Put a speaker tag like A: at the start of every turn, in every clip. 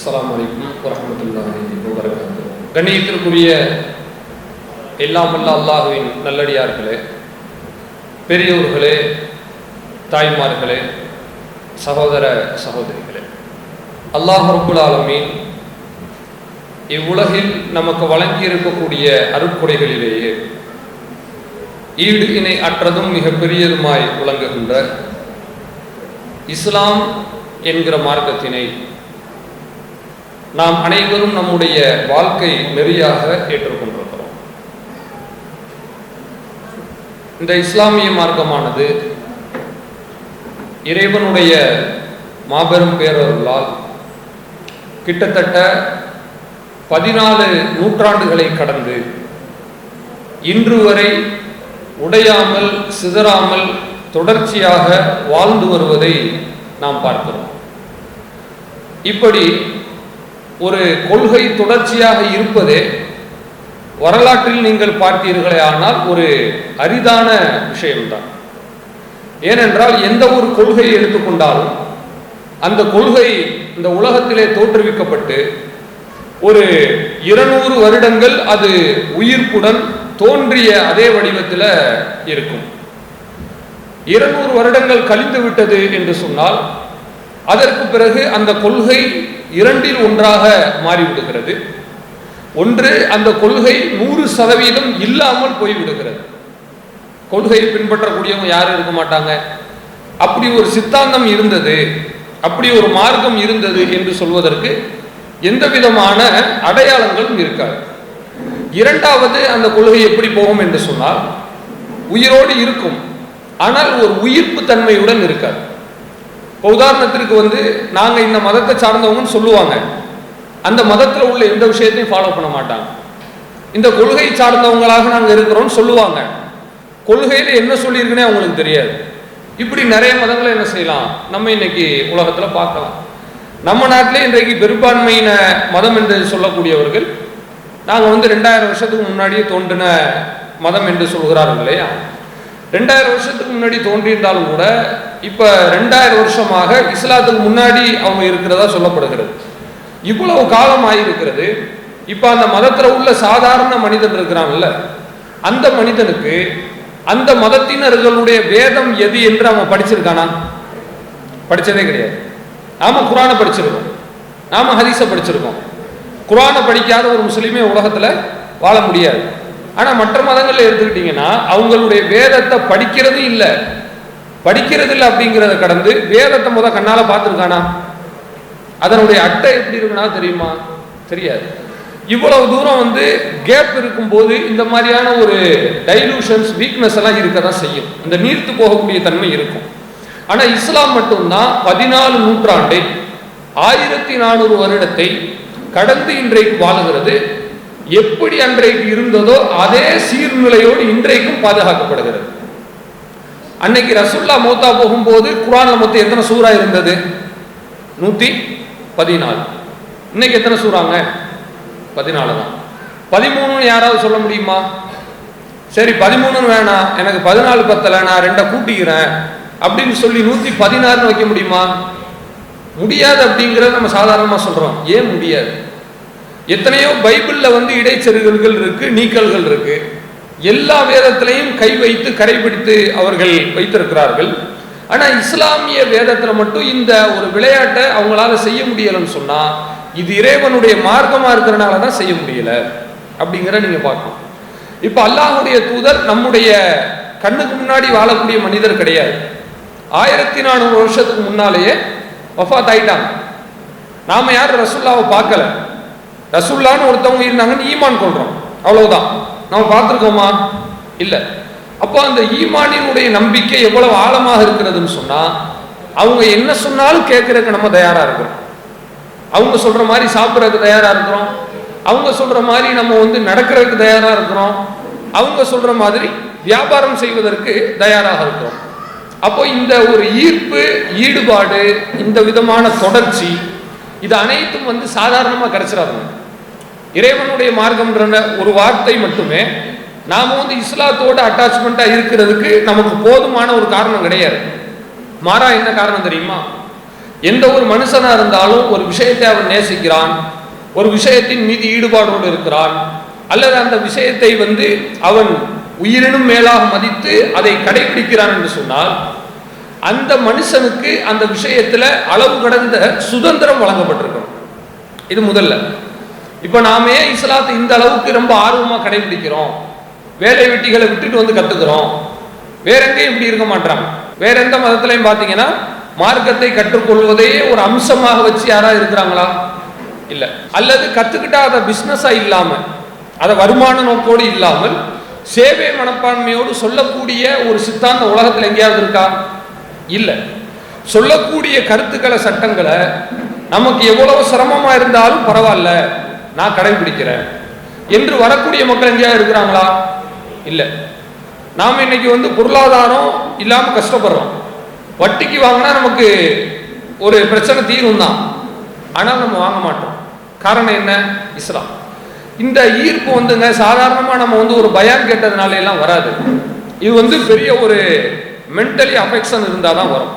A: அஸ்லாம் அலைக்கும் வரமத்துல்லாஹி வரகாத்து கண்ணியத்திற்குரிய எல்லாம் வல்ல அல்லாஹுவின் நல்லடியார்களே பெரியோர்களே தாய்மார்களே சகோதர சகோதரிகளே அல்லாஹ் ஆலமீன் இவ்வுலகில் நமக்கு வழங்கி இருக்கக்கூடிய அருட்கொடைகளிலேயே ஈடு இணை அற்றதும் மிக பெரியதுமாய் விளங்குகின்ற இஸ்லாம் என்கிற மார்க்கத்தினை நாம் அனைவரும் நம்முடைய வாழ்க்கை நெறியாக ஏற்றுக்கொண்டிருக்கிறோம். இந்த இஸ்லாமிய மார்க்கமானது இறைவனுடைய மாபெரும் பேரருளால் கிட்டத்தட்ட பதினாலு நூற்றாண்டுகளை கடந்து இன்று வரை உடையாமல் சிதறாமல் தொடர்ச்சியாக வாழ்ந்து வருவதை நாம் பார்க்கிறோம். இப்படி ஒரு கொள்கை தொடர்ச்சியாக இருப்பதே வரலாற்றில் நீங்கள் பார்த்தீர்களே ஆனால் ஒரு அரிதான விஷயம்தான். ஏனென்றால் எந்த ஒரு கொள்கையை எடுத்துக்கொண்டாலும் அந்த கொள்கை இந்த உலகத்திலே தோற்றுவிக்கப்பட்டு ஒரு இருநூறு வருடங்கள் அது உயிர்ப்புடன் தோன்றிய அதே வடிவத்தில் இருக்கும். இருநூறு வருடங்கள் கழிந்து விட்டது என்று சொன்னால் அதற்கு பிறகு அந்த கொள்கை இரண்டில் ஒன்றாக மாறிவிடுகிறது. ஒன்று அந்த கொள்கை நூறு சதவீதம் இல்லாமல் போய்விடுகிறது. கொள்கையை பின்பற்றக்கூடியவங்க யாரும் இருக்க மாட்டாங்க. அப்படி ஒரு சித்தாந்தம் இருந்தது அப்படி ஒரு மார்க்கம் இருந்தது என்று சொல்வதற்கு எந்த விதமான அடையாளங்களும் இருக்காது. இரண்டாவது அந்த கொள்கை எப்படி போகும் என்று சொன்னால் உயிரோடு இருக்கும் ஆனால் ஒரு உயிர்ப்பு தன்மையுடன் இருக்காது. இப்போ உதாரணத்திற்கு வந்து நாங்கள் இந்த மதத்தை சார்ந்தவங்கன்னு சொல்லுவாங்க. அந்த மதத்தில் உள்ள எந்த விஷயத்தையும் ஃபாலோ பண்ண மாட்டாங்க. இந்த கொள்கை சார்ந்தவங்களாக நாங்கள் இருக்கிறோம்னு சொல்லுவாங்க. கொள்கையில் என்ன சொல்லியிருக்குன்னே அவங்களுக்கு தெரியாது. இப்படி நிறைய மதங்களை என்ன செய்யலாம்? நம்ம இன்னைக்கு உலகத்தில் பார்க்கலாம். நம்ம நாட்டிலே இன்றைக்கு பெரும்பான்மையின மதம் என்று சொல்லக்கூடியவர்கள் நாங்கள் வந்து ரெண்டாயிரம் வருஷத்துக்கு முன்னாடியே தோன்றின மதம் என்று சொல்கிறார்கள் இல்லையா? ரெண்டாயிரம் வருஷத்துக்கு முன்னாடி தோன்றியிருந்தாலும் கூட இப்போ ரெண்டாயிரம் வருஷமாக இஸ்லாத்துக்கு முன்னாடி அவங்க இருக்கிறதா சொல்லப்படுகிறது. இவ்வளவு காலம் ஆகியிருக்கிறது இப்போ அந்த மதத்தில் உள்ள சாதாரண மனிதன் இருக்கிறான்ல அந்த மனிதனுக்கு அந்த மதத்தினர்களுடைய வேதம் எது என்று அவன் படிச்சிருக்கானா? படித்ததே கிடையாது. நாம குரானை படிச்சிருக்கோம். நாம ஹதீஸை படிச்சிருக்கோம். குரானை படிக்காத ஒரு முஸ்லீமே உலகத்தில் வாழ முடியாது. ஆனால் மற்ற மதங்களில் எடுத்துக்கிட்டிங்கன்னா அவங்களுடைய வேதத்தை படிக்கிறது இல்லை. படிக்கிறது இல்லை அப்படிங்கிறத கடந்து வேதத்தை முத கண்ணால் பார்த்துருக்கானா? அதனுடைய அட்டை எப்படி இருக்குன்னா தெரியுமா? தெரியாது. இவ்வளவு தூரம் வந்து கேப் இருக்கும்போது இந்த மாதிரியான ஒரு டைலூஷன்ஸ் வீக்னஸ் எல்லாம் இருக்க தான் செய்யும். இந்த நீர்த்து போகக்கூடிய தன்மை இருக்கும். ஆனால் இஸ்லாம் மட்டும்தான் பதினாலு நூற்றாண்டை ஆயிரத்தி நானூறு வருடத்தை கடந்து இன்றைக்கு வாழுகிறது. எப்படி அன்றைக்கு இருந்ததோ அதே சீர்நிலையோடு இன்றைக்கும் பாதுகாக்கப்படுகிறது. அன்னைக்கு ரசுல்லா மூத்தா போகும்போது குரான்ல மொத்தம் எத்தனை சூறா இருந்தது? நூத்தி பதினாலு. இன்னைக்கு எத்தனை சூறாங்க? பதினாலு தான். பதிமூணுன்னு யாராவது சொல்ல முடியுமா? சரி பதிமூணுன்னு வேணாம் எனக்கு பதினாலு பத்தலை நான் ரெண்டை கூட்டிக்கிறேன். அப்படின்னு சொல்லி நூத்தி பதினாறுன்னு வைக்க முடியுமா? முடியாது அப்படிங்கிறத நம்ம சாதாரணமாக சொல்றோம். ஏன் முடியாது? எத்தனையோ பைபிளில் வந்து இடைச்செருகல்கள் இருக்கு நீக்கல்கள் இருக்கு. எல்லா வேதத்திலையும் கை வைத்து கரைபிடித்து அவர்கள் வைத்திருக்கிறார்கள். ஆனால் இஸ்லாமிய வேதத்தில் மட்டும் இந்த ஒரு விளையாட்டை அவங்களால செய்ய முடியலைன்னு சொன்னால் இது இறைவனுடைய மார்க்கமாக இருக்கிறனால தான் செய்ய முடியல அப்படிங்கிற நீங்க பார்க்கணும். இப்போ அல்லாஹுடைய தூதர் நம்முடைய கண்ணுக்கு முன்னாடி வாழக்கூடிய மனிதர் கிடையாது. ஆயிரத்தி நானூறு வருஷத்துக்கு முன்னாலேயே வஃபாத் ஆயிட்டாங்க நாம யாரும் ரசுல்லாவை பார்க்கல. ரசுல்லான்னு ஒருத்தவங்க இருந்தாங்கன்னு ஈமான் கொள்றோம். அவ்வளவுதான். நம்ம பார்த்துருக்கோமா? இல்லை. அப்போ அந்த ஈமானினுடைய நம்பிக்கை எவ்வளவு ஆழமாக இருக்கிறதுன்னு சொன்னா அவங்க என்ன சொன்னாலும் கேட்கறதுக்கு நம்ம தயாரா இருக்கிறோம். அவங்க சொல்ற மாதிரி சாப்பிட்றதுக்கு தயாரா இருக்கிறோம். அவங்க சொல்ற மாதிரி நம்ம வந்து நடக்கிறதுக்கு தயாரா இருக்கிறோம். அவங்க சொல்ற மாதிரி வியாபாரம் செய்வதற்கு தயாராக இருக்கிறோம். அப்போ இந்த ஒரு ஈர்ப்பு ஈடுபாடு இந்த விதமான தொடர்ச்சி இது அனைத்தும் வந்து சாதாரணமாக கிடைச்சிடாதுங்க. இறைவனுடைய மார்க்கம்ன்ற ஒரு வார்த்தை மட்டுமே நாம் வந்து இஸ்லாத்தோட அட்டாச்மெண்ட்டாக இருக்கிறதுக்கு நமக்கு போதுமான ஒரு காரணம் கிடையாது. மாறா என்ன காரணம் தெரியுமா? எந்த ஒரு மனுஷனாக இருந்தாலும் ஒரு விஷயத்தை அவன் நேசிக்கிறான் ஒரு விஷயத்தின் மீது ஈடுபாடோடு இருக்கிறான் அல்லது அந்த விஷயத்தை வந்து அவன் உயிரினும் மேலாக மதித்து அதை கடைபிடிக்கிறான் என்று சொன்னால் அந்த மனுஷனுக்கு அந்த விஷயத்துல அளவு கடந்த சுதந்திரம் வழங்கப்பட்டிருக்கணும் இது முதல்ல. இப்போ நாமே இஸ்லாத்தை இந்த அளவுக்கு ரொம்ப ஆர்வமாக கடைபிடிக்கிறோம். வேலை வெட்டிகளை விட்டுட்டு வந்து கற்றுக்கிறோம் வேற எங்கேயும் இப்படி இருக்க மாட்டாங்க வேற எந்த மதத்திலையும் பார்த்தீங்கன்னா மார்க்கத்தை கற்றுக்கொள்வதையே ஒரு அம்சமாக வச்சு யாராவது இருக்கிறாங்களா? இல்லை. அல்லது கற்றுக்கிட்டா அதை பிஸ்னஸாக இல்லாமல் அதை வருமான நோக்கோடு இல்லாமல் சேவை மனப்பான்மையோடு சொல்லக்கூடிய ஒரு சித்தாந்த உலகத்தில் எங்கேயாவது இருக்கா? இல்லை. சொல்லக்கூடிய கருத்துக்களை சட்டங்களை நமக்கு எவ்வளவு சிரமமாக இருந்தாலும் பரவாயில்ல. நான் கடைபிடிக்கிறேன் என்று வரக்கூடிய மக்கள் எங்கேயாவது இருக்கிறாங்களா? இல்லை. நாம் இன்னைக்கு வந்து பொருளாதாரம் இல்லாமல் கஷ்டப்படுறோம். வட்டிக்கு வாங்கினா நமக்கு ஒரு பிரச்சனை தீரும் தான். ஆனால் நம்ம வாங்க மாட்டோம். காரணம் என்ன? இஸ்லாம். இந்த ஈர்ப்பு வந்துங்க சாதாரணமாக நம்ம வந்து ஒரு பயம் கேட்டதுனால எல்லாம் வராது. இது வந்து பெரிய ஒரு மென்டலி அஃபெக்ஷன் இருந்தால் தான் வரும்.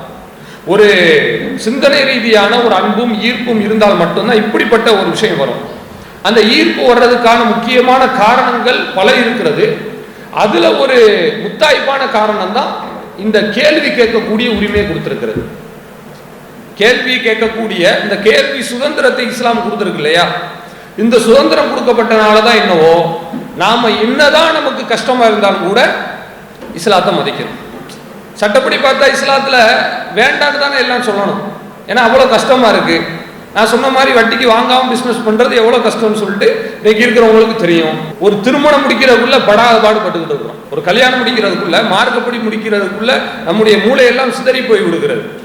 A: ஒரு சிந்தனை ரீதியான ஒரு அன்பும் ஈர்ப்பும் இருந்தால் மட்டும்தான் இப்படிப்பட்ட ஒரு விஷயம் வரும். அந்த ஈர்ப்பு வர்றதுக்கான முக்கியமான காரணங்கள் பல இருக்கிறது. அதுல ஒரு முத்தாய்ப்பான காரணம் தான் இந்த கேள்வி கேட்கக்கூடிய உரிமையை கொடுத்திருக்கிறது. கேள்வி கேட்கக்கூடிய இந்த கேள்வி சுதந்திரத்தை இஸ்லாம் கொடுத்திருக்கு இல்லையா? இந்த சுதந்திரம் கொடுக்கப்பட்டனால தான் என்னவோ நாம என்னதான் நமக்கு கஷ்டமா இருந்தாலும் கூட இஸ்லாத்தை மதிக்கிறோம். சட்டப்படி பார்த்தா இஸ்லாத்துல வேண்டான்னு தானே எல்லாம் சொல்லணும். ஏன்னா அவ்வளோ கஷ்டமா இருக்கு. நான் சொன்ன மாதிரி வட்டிக்கு வாங்காம பிசினஸ் பண்றது எவ்வளவு கஷ்டம்னு சொல்லிட்டு இன்னைக்கு இருக்கிறவங்களுக்கு தெரியும். ஒரு திருமணம் முடிக்கிறதுக்குள்ள படாத பாடுபட்டுக்கிட்டு இருக்கிறோம். ஒரு கல்யாணம் முடிக்கிறதுக்குள்ள மார்க்கப்படி முடிக்கிறதுக்குள்ள நம்முடைய மூளையெல்லாம் சிதறி போய் விடுகிறது.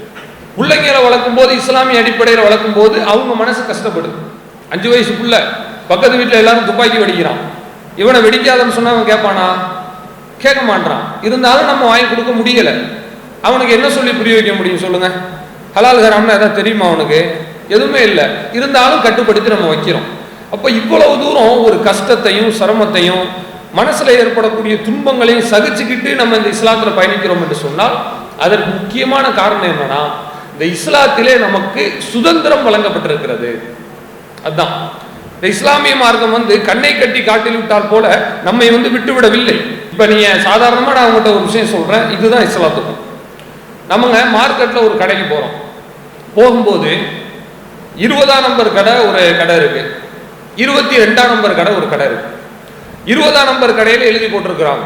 A: பிள்ளைங்களை வளர்க்கும் போது இஸ்லாமிய அடிப்படையில் வளர்க்கும் போது அவங்க மனசு கஷ்டப்படுது. அஞ்சு வயசுக்குள்ள பக்கத்து வீட்டில் எல்லாரும் துப்பாக்கி வெடிக்கிறான். இவனை வெடிக்காதன்னு சொன்னா அவன் கேட்பானா? கேட்க மாட்டான். இருந்தாலும் நம்ம வாங்கி கொடுக்க முடியலை. அவனுக்கு என்ன சொல்லி புரிய வைக்க முடியும் சொல்லுங்க? ஹலால் ஹராம்னா எதாவது தெரியுமா அவனுக்கு? எதுவுமே இல்லை. இருந்தாலும் கட்டுப்படுத்தி நம்ம வைக்கிறோம். அப்போ இவ்வளவு தூரம் ஒரு கஷ்டத்தையும் சிரமத்தையும் மனசில் ஏற்படக்கூடிய துன்பங்களையும் சகிச்சுக்கிட்டு நம்ம இந்த இஸ்லாத்தில் பயணிக்கிறோம் என்று சொன்னால் அதற்கு முக்கியமான காரணம் என்னன்னா இந்த இஸ்லாத்திலே நமக்கு சுதந்திரம் வழங்கப்பட்டிருக்கிறது. அதுதான் இந்த இஸ்லாமிய மார்க்கம் வந்து கண்ணை கட்டி காட்டில் விட்டால் போல நம்மை வந்து விட்டு விடவில்லை இப்ப சாதாரணமாக நான் உங்கள்கிட்ட ஒரு விஷயம் சொல்கிறேன் இதுதான் இஸ்லாத்துக்கும். நம்மங்க மார்க்கெட்டில் ஒரு கடைக்கு போகிறோம் போகும்போது இருபதாம் நம்பர் கடை ஒரு கடை இருக்கு. இருபத்தி ரெண்டாம் நம்பர் கடை ஒரு கடை இருக்கு. இருபதாம் நம்பர் கடையில் எழுதி போட்டிருக்கிறாங்க.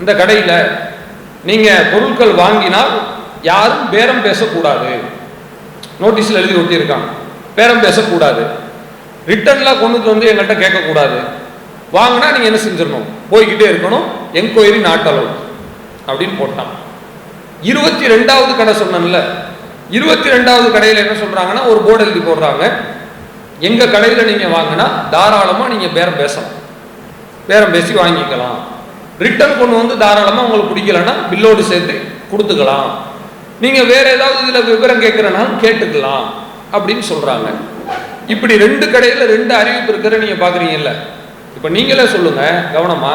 A: இந்த கடையில் நீங்கள் பொருட்கள் வாங்கினால் யாரும் பேரம் பேசக்கூடாது. நோட்டீஸில் எழுதி ஒட்டியிருக்காங்க. பேரம் பேசக்கூடாது. ரிட்டர்ன்லாம் கொண்டு வந்து எங்கள்கிட்ட கேட்கக்கூடாது. வாங்கினா நீங்கள் என்ன செஞ்சிடணும்? போய்கிட்டே இருக்கணும். என்கொயரி நாட்டளவு அப்படின்னு போட்டான் இருபத்தி ரெண்டாவது கடை சொன்னேன்ல இருபத்தி ரெண்டாவது கடையில் என்ன சொல்றாங்கன்னா ஒரு போர்டு எழுதி போடுறாங்க. எங்க கடையில் நீங்க வாங்கினா தாராளமா நீங்க பேரம் பேசலாம். பேரம் பேசி வாங்கிக்கலாம். ரிட்டர்ன் கொண்டு வந்து தாராளமா உங்களுக்கு பிடிக்கலன்னா பில்லோடு சேர்த்து கொடுத்துக்கலாம். நீங்க வேற ஏதாவது இதுல விவரம் கேட்கறனாலும் கேட்டுக்கலாம் அப்படின்னு சொல்றாங்க. இப்படி ரெண்டு கடையில் ரெண்டு அறிவிப்பு இருக்கிற நீங்க பாக்குறீங்கல்ல. இப்ப நீங்களே சொல்லுங்க கவனமா.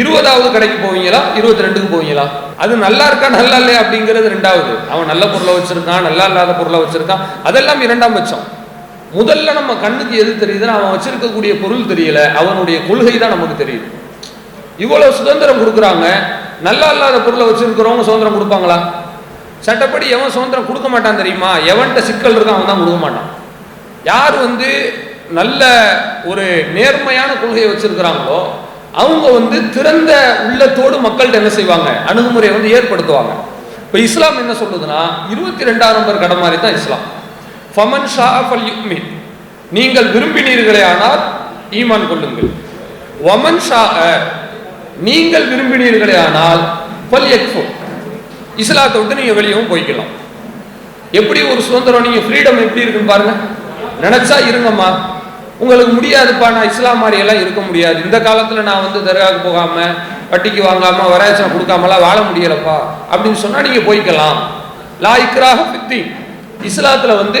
A: இருபதாவது கடைக்கு போவீங்களா? இருபத்தி ரெண்டுக்கு போவீங்களா? அது நல்லா இருக்கா நல்லா இல்லையா அப்படிங்கிறது ரெண்டாவது. அவன் நல்ல பொருளை வச்சிருக்கான் நல்லா இல்லாத பொருளை வச்சிருக்கான். அதெல்லாம் இரண்டாம் பட்சம். முதல்ல நம்ம கண்ணுக்கு எது தெரியுதுன்னா அவன் வச்சிருக்கக்கூடிய பொருள் தெரியல. அவனுடைய கொள்கை தான் நமக்கு தெரியுது. இவ்வளவு சுதந்திரம் கொடுக்குறாங்க. நல்லா இல்லாத பொருளை வச்சிருக்கிறவங்க சுதந்திரம் கொடுப்பாங்களா? சட்டப்படி எவன் சுதந்திரம் கொடுக்க மாட்டான் தெரியுமா? எவன்கிட்ட சிக்கல் இருக்கான் அவன் தான் கொடுக்க மாட்டான். யார் வந்து நல்ல ஒரு நேர்மையான கொள்கையை வச்சிருக்கிறாங்களோ அவங்க வந்து திறந்த உள்ளத்தோடு மக்கள்கிட்ட என்ன செய்வாங்க? அணுகுமுறையை வந்து ஏற்படுத்துவாங்க. இப்போ இஸ்லாம் என்ன சொல்லுதுன்னா இருபத்தி ரெண்டாம் நம்பர் கடை மாதிரி தான் இஸ்லாம். ஃபமன் ஷா ஃபல் யுக்மின் நீங்கள் விரும்பினீர்களே ஆனால் ஈமான் கொள்ளுங்கள். ஒமன் ஷா நீங்கள் விரும்பினீர்களே ஆனால் ஃபல் எக்ஃபோ இஸ்லாத்தை விட்டு நீங்கள் வெளியவும் போய்க்கலாம். எப்படி ஒரு சுதந்திரம் நீங்கள் ஃப்ரீடம் எப்படி இருக்குன்னு பாருங்க. நினைச்சா இருங்கம்மா. உங்களுக்கு முடியாதுப்பா நான் இஸ்லாம் மாதிரியெல்லாம் இருக்க முடியாது. இந்த காலத்தில் நான் வந்து தர்காவுக்கு போகாமல் வட்டிக்கு வாங்காமல் வராய்ச்சனை கொடுக்காமலாம் வாழ முடியலப்பா. அப்படின்னு சொன்னால் நீங்கள் போய்க்கலாம். லாய்க்கராக பித்தி இஸ்லாத்தில் வந்து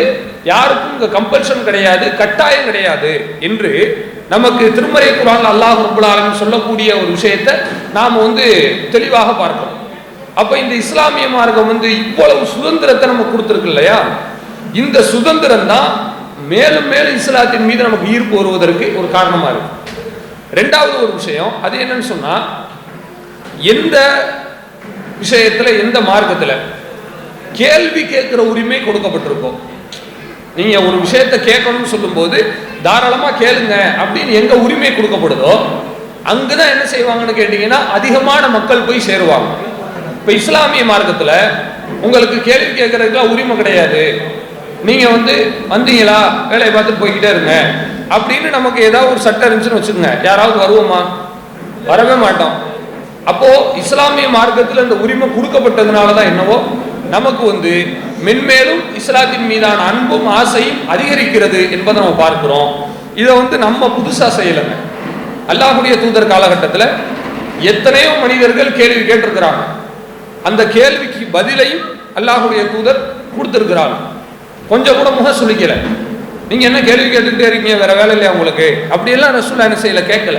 A: யாருக்கும் இங்கே கம்பல்ஷன் கிடையாது கட்டாயம் கிடையாது என்று நமக்கு திருமறை குரான் அல்லாஹ் ரபுல் சொல்லக்கூடிய ஒரு விஷயத்தை நாம் வந்து தெளிவாக பார்க்கணும். அப்போ இந்த இஸ்லாமிய மார்க்கம் வந்து இவ்வளவு சுதந்திரத்தை நம்ம கொடுத்துருக்கு இல்லையா? இந்த சுதந்திரம் தான் மேலும் மேலும் இஸ்லாத்தின் மீது நமக்கு ஈர்ப்பு வருவதற்கு ஒரு காரணமா இருக்கு. ரெண்டாவது ஒரு விஷயம் அது என்னன்னு சொன்னா எந்த விஷயத்துல எந்த மார்க்கத்துல கேள்வி கேட்கிற உரிமை கொடுக்கப்பட்டிருக்கும். நீங்க ஒரு விஷயத்தை கேட்கணும்னு சொல்லும்போது தாராளமா கேளுங்க அப்படின்னு எங்க உரிமை கொடுக்கப்படுதோ அங்குதான் என்ன செய்வாங்கன்னு கேட்டீங்கன்னா அதிகமான மக்கள் போய் சேருவாங்க. இப்ப இஸ்லாமிய மார்க்கத்துல உங்களுக்கு கேள்வி கேட்கறதுக்குலாம் உரிமை கிடையாது. நீங்க வந்து வந்தீங்களா? வேலையை பார்த்துட்டு போய்கிட்டே இருங்க. அப்படின்னு நமக்கு ஏதாவது ஒரு சட்டம் இருந்துச்சுன்னு வச்சுக்கோங்க. யாராவது வருவோமா? வரவே மாட்டோம். அப்போ இஸ்லாமிய மார்க்கத்தில் இந்த உரிமை கொடுக்கப்பட்டதுனால தான் என்னவோ நமக்கு வந்து மென்மேலும் இஸ்லாத்தின் மீதான அன்பும் ஆசையும் அதிகரிக்கிறது என்பதை நம்ம பார்க்கிறோம். இதை வந்து நம்ம புதுசாக செய்யலைங்க. அல்லாஹுடைய தூதர் காலகட்டத்தில் எத்தனையோ மனிதர்கள் கேள்வி கேட்டிருக்கிறாங்க. அந்த கேள்விக்கு பதிலையும் அல்லாஹுடைய தூதர் கொடுத்திருக்கிறாங்க. கொஞ்சம் கூட முகம் சுழிக்கல நீங்க என்ன கேள்வி கேட்டுக்கிட்டே இருக்கீங்க? வேற வேலை இல்லையா உங்களுக்கு? அப்படியெல்லாம் ரசூல் என்ன செய்யல? கேட்கல.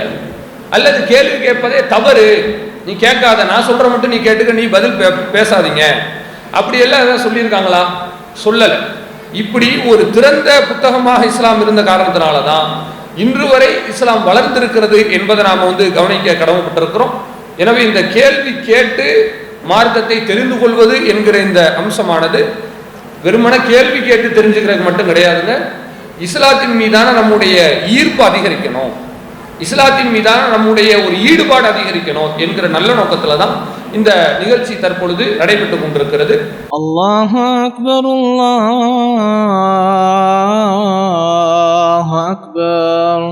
A: அல்லது கேள்வி கேட்பதே தவறு. நீ கேட்காத நான் சொல்ற மட்டும் நீ கேட்டுக்க நீ பதில் பே- பேசாதீங்க. அப்படியெல்லாம் எதாவது சொல்லியிருக்காங்களா? சொல்லலை. இப்படி ஒரு திறந்த புத்தகமாக இஸ்லாம் இருந்த காரணத்தினால தான் இன்று வரை இஸ்லாம் வளர்ந்திருக்கிறது என்பதை நாம் வந்து கவனிக்க கடமைப்பட்டிருக்கிறோம். எனவே இந்த கேள்வி கேட்டு மார்க்கத்தை தெரிந்து கொள்வது என்கிற இந்த அம்சமானது. வெறுமன கேள்வி கேட்டு தெரிஞ்சுக்கிறது மட்டும் கிடையாதுங்க. இஸ்லாத்தின் மீதான நம்முடைய ஈர்ப்பு அதிகரிக்கணும். இஸ்லாத்தின் மீதான நம்முடைய ஒரு ஈடுபாடு அதிகரிக்கணும் என்கிற நல்ல நோக்கத்துல தான் இந்த நிகழ்ச்சி தற்பொழுது நடைபெற்று கொண்டிருக்கிறது.
B: அல்லாஹ் அக்பர் அக்பர்.